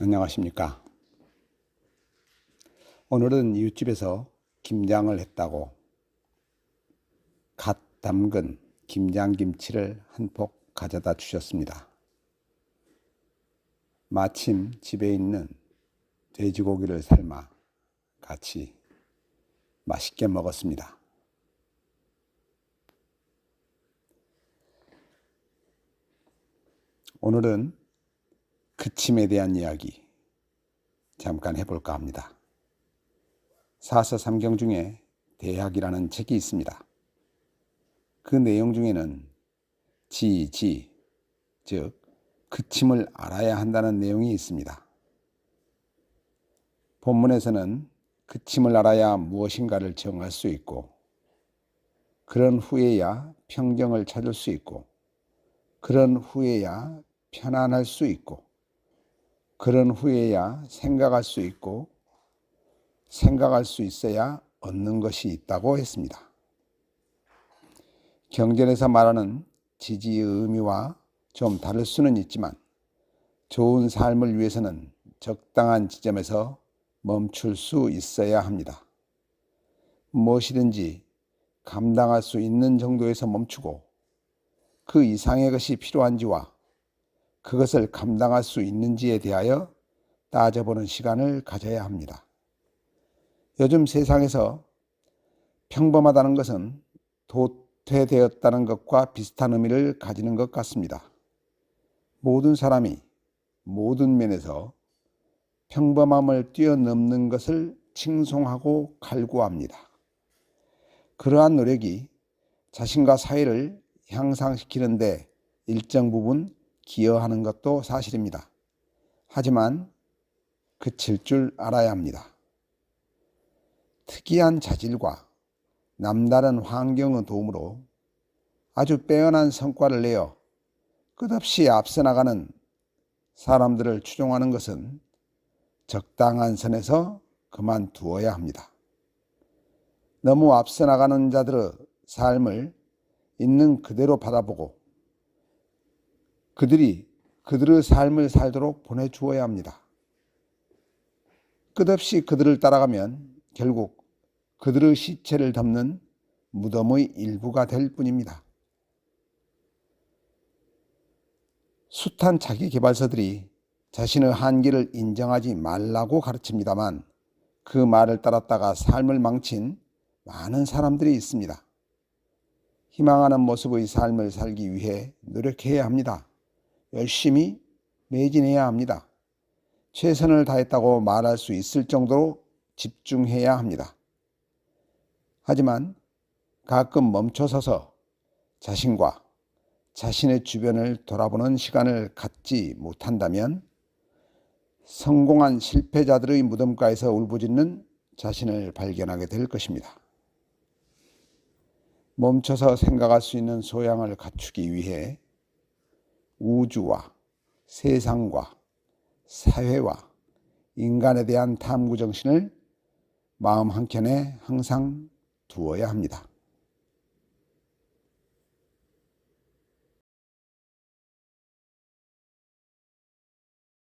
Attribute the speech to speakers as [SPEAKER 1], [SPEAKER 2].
[SPEAKER 1] 안녕하십니까. 오늘은 이웃집에서 김장을 했다고 갓 담근 김장김치를 한 폭 가져다 주셨습니다. 마침 집에 있는 돼지고기를 삶아 같이 맛있게 먹었습니다. 오늘은 그침에 대한 이야기 잠깐 해볼까 합니다. 사서 삼경 중에 대학이라는 책이 있습니다. 그 내용 중에는 지지, 즉 그침을 알아야 한다는 내용이 있습니다. 본문에서는 그침을 알아야 무엇인가를 정할 수 있고 그런 후에야 평정을 찾을 수 있고 그런 후에야 편안할 수 있고 그런 후에야 생각할 수 있고 생각할 수 있어야 얻는 것이 있다고 했습니다. 경전에서 말하는 지지의 의미와 좀 다를 수는 있지만 좋은 삶을 위해서는 적당한 지점에서 멈출 수 있어야 합니다. 무엇이든지 감당할 수 있는 정도에서 멈추고 그 이상의 것이 필요한지와 그것을 감당할 수 있는지에 대하여 따져보는 시간을 가져야 합니다. 요즘 세상에서 평범하다는 것은 도태되었다는 것과 비슷한 의미를 가지는 것 같습니다. 모든 사람이 모든 면에서 평범함을 뛰어넘는 것을 칭송하고 갈구합니다. 그러한 노력이 자신과 사회를 향상시키는데 일정 부분 기여하는 것도 사실입니다. 하지만 그칠 줄 알아야 합니다. 특이한 자질과 남다른 환경의 도움으로 아주 빼어난 성과를 내어 끝없이 앞서 나가는 사람들을 추종하는 것은 적당한 선에서 그만두어야 합니다. 너무 앞서 나가는 자들의 삶을 있는 그대로 바라보고 그들이 그들의 삶을 살도록 보내주어야 합니다. 끝없이 그들을 따라가면 결국 그들의 시체를 덮는 무덤의 일부가 될 뿐입니다. 숱한 자기 개발서들이 자신의 한계를 인정하지 말라고 가르칩니다만 그 말을 따랐다가 삶을 망친 많은 사람들이 있습니다. 희망하는 모습의 삶을 살기 위해 노력해야 합니다. 열심히 매진해야 합니다. 최선을 다했다고 말할 수 있을 정도로 집중해야 합니다. 하지만 가끔 멈춰서서 자신과 자신의 주변을 돌아보는 시간을 갖지 못한다면 성공한 실패자들의 무덤가에서 울부짖는 자신을 발견하게 될 것입니다. 멈춰서 생각할 수 있는 소양을 갖추기 위해 우주와 세상과 사회와 인간에 대한 탐구 정신을 마음 한켠에 항상 두어야 합니다.